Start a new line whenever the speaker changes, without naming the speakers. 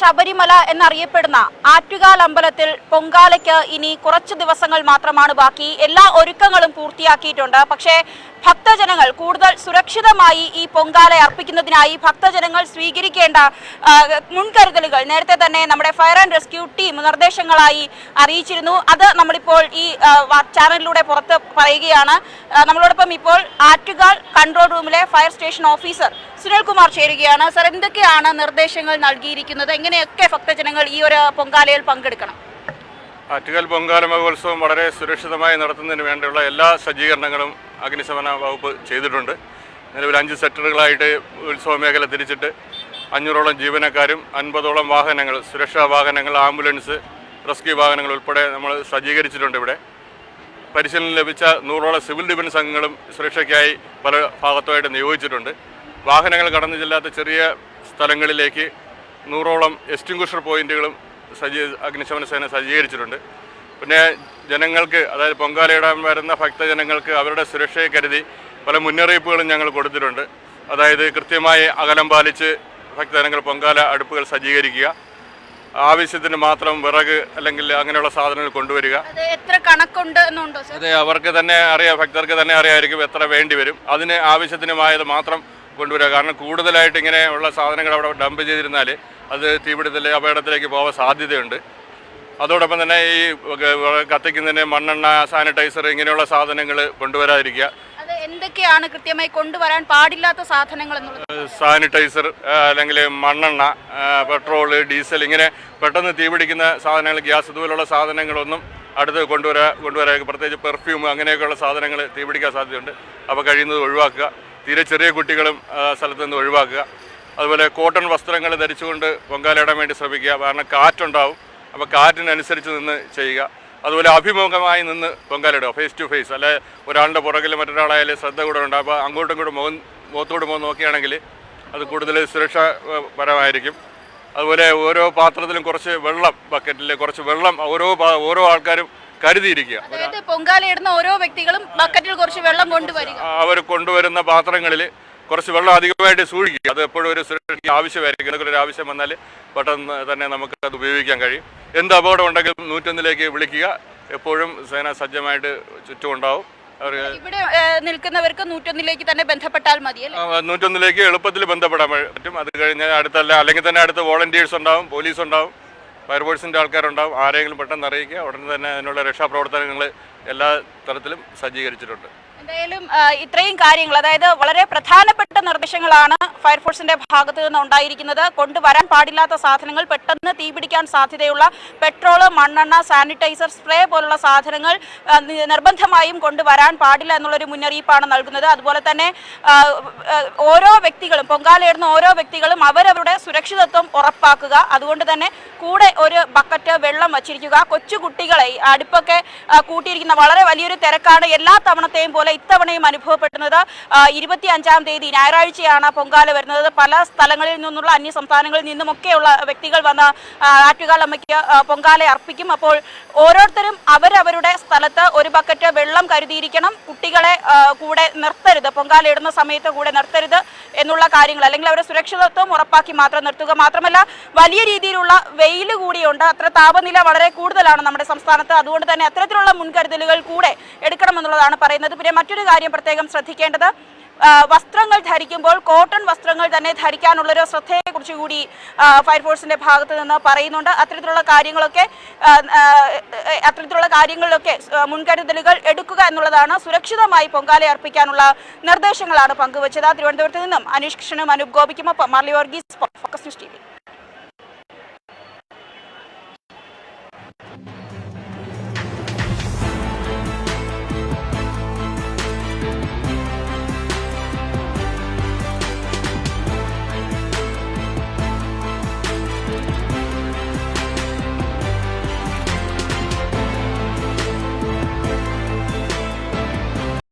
ശബരിമല എന്നറിയപ്പെടുന്ന ആറ്റുകാൽ അമ്പലത്തിൽ പൊങ്കാലയ്ക്ക് ഇനി കുറച്ച് ദിവസങ്ങൾ മാത്രമാണ് ബാക്കി. എല്ലാ ഒരുക്കങ്ങളും പൂർത്തിയാക്കിയിട്ടുണ്ട്. പക്ഷേ ഭക്തജനങ്ങൾ കൂടുതൽ സുരക്ഷിതമായി ഈ പൊങ്കാല അർപ്പിക്കുന്നതിനായി ഭക്തജനങ്ങൾ സ്വീകരിക്കേണ്ട മുൻകരുതലുകൾ നേരത്തെ തന്നെ നമ്മുടെ ഫയർ ആൻഡ് റെസ്ക്യൂ ടീം നിർദ്ദേശങ്ങളായി അറിയിച്ചിരുന്നു. അത് നമ്മളിപ്പോൾ ഈ ചാനലിലൂടെ പുറത്ത് പറയുകയാണ്. നമ്മളോടൊപ്പം ഇപ്പോൾ ആറ്റുകാൽ കൺട്രോൾ റൂമിലെ ഫയർ സ്റ്റേഷൻ ഓഫീസർ സുനിൽകുമാർ ചേരുകയാണ്. സർ എന്തൊക്കെയാണ് നിർദ്ദേശങ്ങൾ നൽകിയിരിക്കുന്നത്? എങ്ങനെയൊക്കെ ഭക്തജനങ്ങൾ ഈ ഒരു പൊങ്കാലയിൽ പങ്കെടുക്കണം?
ആറ്റുകാൽ പൊങ്കാല മഹോത്സവം വളരെ സുരക്ഷിതമായി നടത്തുന്നതിന് വേണ്ടിയുള്ള എല്ലാ സജ്ജീകരണങ്ങളും അഗ്നിശമന വകുപ്പ് ചെയ്തിട്ടുണ്ട്. നിലവിൽ അഞ്ച് സെക്ടറുകളായിട്ട് ഉത്സവ മേഖല തിരിച്ചിട്ട് അഞ്ഞൂറോളം ജീവനക്കാരും അൻപതോളം വാഹനങ്ങൾ സുരക്ഷാ വാഹനങ്ങൾ ആംബുലൻസ് റെസ്ക്യൂ വാഹനങ്ങൾ ഉൾപ്പെടെ നമ്മൾ സജ്ജീകരിച്ചിട്ടുണ്ട് ഇവിടെ. പരിശീലനം ലഭിച്ച നൂറോളം സിവിൽ ഡിഫൻസ് അംഗങ്ങളും സുരക്ഷയ്ക്കായി പല ഭാഗത്തുമായിട്ട് നിയോഗിച്ചിട്ടുണ്ട്. വാഹനങ്ങൾ കടന്നു ചെല്ലാത്ത ചെറിയ സ്ഥലങ്ങളിലേക്ക് നൂറോളം എസ്റ്റിംഗുഷർ പോയിന്റുകളും സജ്ജീ അഗ്നിശമന സേന സജ്ജീകരിച്ചിട്ടുണ്ട്. പിന്നെ ജനങ്ങൾക്ക് അതായത് പൊങ്കാലയിടാൻ വരുന്ന ഭക്തജനങ്ങൾക്ക് അവരുടെ സുരക്ഷയെ കരുതി പല മുന്നറിയിപ്പുകളും ഞങ്ങൾ കൊടുത്തിട്ടുണ്ട്. അതായത് കൃത്യമായി അകലം പാലിച്ച് ഭക്തജനങ്ങൾ പൊങ്കാല അടുപ്പുകൾ സജ്ജീകരിക്കുക. ആവശ്യത്തിന് മാത്രം വിറക് അല്ലെങ്കിൽ അങ്ങനെയുള്ള സാധനങ്ങൾ കൊണ്ടുവരിക.
അത് എത്ര കണക്കുണ്ട്
അതെ അവർക്ക് തന്നെ അറിയാം ഭക്തർക്ക് തന്നെ അറിയാമായിരിക്കും എത്ര വേണ്ടി വരും. അതിന് ആവശ്യത്തിനുമായത് മാത്രം കൊണ്ടുവരിക. കാരണം കൂടുതലായിട്ട് ഇങ്ങനെയുള്ള സാധനങ്ങൾ അവിടെ ഡംപ് ചെയ്തിരുന്നാൽ അത് തീപിടുത്തിൽ അപകടത്തിലേക്ക് പോകാൻ സാധ്യതയുണ്ട്. അതോടൊപ്പം തന്നെ ഈ കത്തിക്കുന്നതിന് മണ്ണെണ്ണ സാനിറ്റൈസർ ഇങ്ങനെയുള്ള സാധനങ്ങൾ കൊണ്ടുവരാതിരിക്കുക.
എന്തൊക്കെയാണ് കൃത്യമായി കൊണ്ടുവരാൻ പാടില്ലാത്ത സാധനങ്ങൾ
സാനിറ്റൈസർ അല്ലെങ്കിൽ മണ്ണെണ്ണ പെട്രോൾ പെട്രോൾ ഡീസൽ ഇങ്ങനെ പെട്ടെന്ന് തീപിടിക്കുന്ന സാധനങ്ങൾ ഗ്യാസ് ഇതുപോലുള്ള സാധനങ്ങളൊന്നും അടുത്ത് കൊണ്ടുവരാ കൊണ്ടുവരാ പ്രത്യേകിച്ച് പെർഫ്യൂം അങ്ങനെയൊക്കെയുള്ള സാധനങ്ങൾ തീപിടിക്കാൻ സാധ്യതയുണ്ട്. അപ്പോൾ കഴിയുന്നത് ഒഴിവാക്കുക. തീരെ ചെറിയ കുട്ടികളും സ്ഥലത്ത് നിന്ന് ഒഴിവാക്കുക. അതുപോലെ കോട്ടൺ വസ്ത്രങ്ങൾ ധരിച്ചുകൊണ്ട് പൊങ്കാലയിടാൻ വേണ്ടി ശ്രമിക്കുക. കാരണം കാറ്റുണ്ടാവും. അപ്പോൾ കാറ്റിനനുസരിച്ച് നിന്ന് ചെയ്യുക. അതുപോലെ അഭിമുഖമായി നിന്ന് പൊങ്കാലിടുക ഫേസ് ടു ഫേസ് അല്ലെ ഒരാളുടെ പുറകിൽ മറ്റൊരാളായാലും ശ്രദ്ധ കൂടെ ഉണ്ട്. അപ്പോൾ അങ്ങോട്ടും ഇങ്ങോട്ടും മുഖം മുഖത്തോട് മുഖം നോക്കുകയാണെങ്കിൽ അത് കൂടുതൽ സുരക്ഷാപരമായിരിക്കും അതുപോലെ ഓരോ പാത്രത്തിലും കുറച്ച് വെള്ളം ബക്കറ്റിൽ കുറച്ച് വെള്ളം ഓരോ ഓരോ ആൾക്കാരും കരുതിയിരിക്കുക.
അതായത് പൊങ്കാല ഇടുന്ന ഓരോ വ്യക്തികളും ബക്കറ്റിൽ കുറച്ച് വെള്ളം കൊണ്ടുവരിക.
അവർ കൊണ്ടുവരുന്ന പാത്രങ്ങളിൽ കുറച്ച് വെള്ളം അധികമായിട്ട് സൂക്ഷിക്കുക. അത് എപ്പോഴും ഒരു സുരക്ഷയ്ക്ക് ആവശ്യമായിരിക്കും. എന്തെങ്കിലും ഒരു ആവശ്യം വന്നാൽ പെട്ടെന്ന് തന്നെ നമുക്ക് അത് ഉപയോഗിക്കാൻ കഴിയും. എന്ത് അപകടം ഉണ്ടെങ്കിലും നൂറ്റൊന്നിലേക്ക് വിളിക്കുക. എപ്പോഴും സേന സജ്ജമായിട്ട് ചുറ്റുമുണ്ടാവും
ഇവിടെ നിൽക്കുന്നവർക്ക് നൂറ്റൊന്നിലേക്ക് തന്നെ ബന്ധപ്പെട്ടാൽ മതി
നൂറ്റൊന്നിലേക്ക് എളുപ്പത്തിൽ ബന്ധപ്പെടാൻ പറ്റും. അത് കഴിഞ്ഞാൽ അടുത്തല്ല അല്ലെങ്കിൽ തന്നെ അടുത്ത് വോളണ്ടിയേഴ്സ് ഉണ്ടാവും പോലീസ് ഉണ്ടാവും. ഫയർഫോഴ്സിന്റെ ആൾക്കാരുണ്ടാവും. ആരെങ്കിലും പെട്ടെന്ന് അറിയിക്കുക. ഉടനെ തന്നെ അതിനുള്ള രക്ഷാപ്രവർത്തനങ്ങൾ എല്ലാ തരത്തിലും സജ്ജീകരിച്ചിട്ടുണ്ട്.
എന്തായാലും ഇത്രയും കാര്യങ്ങൾ അതായത് വളരെ പ്രധാനപ്പെട്ട നിർദ്ദേശങ്ങളാണ് ഫയർഫോഴ്സിന്റെ ഭാഗത്ത് നിന്ന് ഉണ്ടായിരിക്കുന്നത്. കൊണ്ടുവരാൻ പാടില്ലാത്ത സാധനങ്ങൾ പെട്ടെന്ന് തീപിടിക്കാൻ സാധ്യതയുള്ള പെട്രോൾ മണ്ണെണ്ണ സാനിറ്റൈസർ സ്പ്രേ പോലുള്ള സാധനങ്ങൾ നിർബന്ധമായും കൊണ്ടുവരാൻ പാടില്ല എന്നുള്ളൊരു മുന്നറിയിപ്പാണ് നൽകുന്നത്. അതുപോലെ തന്നെ ഓരോ വ്യക്തികളും പൊങ്കാലയിടുന്ന ഓരോ വ്യക്തികളും അവരവരുടെ സുരക്ഷിതത്വം ഉറപ്പാക്കുക. അതുകൊണ്ട് തന്നെ കൂടെ ഒരു ബക്കറ്റ് വെള്ളം വച്ചിരിക്കുക. കൊച്ചു കുട്ടികളെ അടുപ്പൊക്കെ കൂട്ടിയിരിക്കുന്ന വളരെ വലിയൊരു തിരക്കാണ്. എല്ലാ തവണത്തെയും പോലെ ഇത്തവണയും അനുഭവപ്പെടുന്നത്. ഇരുപത്തി അഞ്ചാം തീയതി ഞായറാഴ്ചയാണ് പൊങ്കാല വരുന്നത്. പല സ്ഥലങ്ങളിൽ നിന്നുള്ള അന്യ സംസ്ഥാനങ്ങളിൽ നിന്നുമൊക്കെയുള്ള വ്യക്തികൾ വന്ന് ആറ്റുകാലമ്മയ്ക്ക് പൊങ്കാല അർപ്പിക്കും. അപ്പോൾ ഓരോരുത്തരും അവരവരുടെ സ്ഥലത്ത് ഒരു ബക്കറ്റ് വെള്ളം കരുതിയിരിക്കണം. കുട്ടികളെ കൂടെ നിർത്തരുത്. പൊങ്കാല ഇടുന്ന സമയത്ത് കൂടെ നിർത്തരുത് എന്നുള്ള കാര്യങ്ങൾ. അല്ലെങ്കിൽ അവരുടെ സുരക്ഷിതത്വം ഉറപ്പാക്കി മാത്രം നിർത്തുക മാത്രമല്ല വലിയ രീതിയിലുള്ള വെയിൽ കൂടിയുണ്ട്. അത്ര താപനില വളരെ കൂടുതലാണ് നമ്മുടെ സംസ്ഥാനത്ത്. അതുകൊണ്ട് തന്നെ അത്തരത്തിലുള്ള മുൻകരുതലുകൾ കൂടെ എടുക്കണമെന്നുള്ളതാണ് പറയുന്നത്. പിന്നെ മറ്റൊരു കാര്യം പ്രത്യേകം ശ്രദ്ധിക്കേണ്ടത് വസ്ത്രങ്ങൾ ധരിക്കുമ്പോൾ കോട്ടൺ വസ്ത്രങ്ങൾ തന്നെ ധരിക്കാനുള്ളൊരു ശ്രദ്ധയെക്കുറിച്ച് കൂടി ഫയർഫോഴ്സിന്റെ ഭാഗത്ത് നിന്ന് പറയുന്നുണ്ട്. അത്തരത്തിലുള്ള കാര്യങ്ങളൊക്കെ അത്തരത്തിലുള്ള കാര്യങ്ങളിലൊക്കെ മുൻകരുതലുകൾ എടുക്കുക എന്നുള്ളതാണ് സുരക്ഷിതമായി പൊങ്കാല അർപ്പിക്കാനുള്ള നിർദ്ദേശങ്ങളാണ് പങ്കുവച്ചത്. തിരുവനന്തപുരത്ത് നിന്നും അനീഷ് കൃഷ്ണനും Anoop ഗോപിക്കുമൊപ്പം Marly Varghese focus news T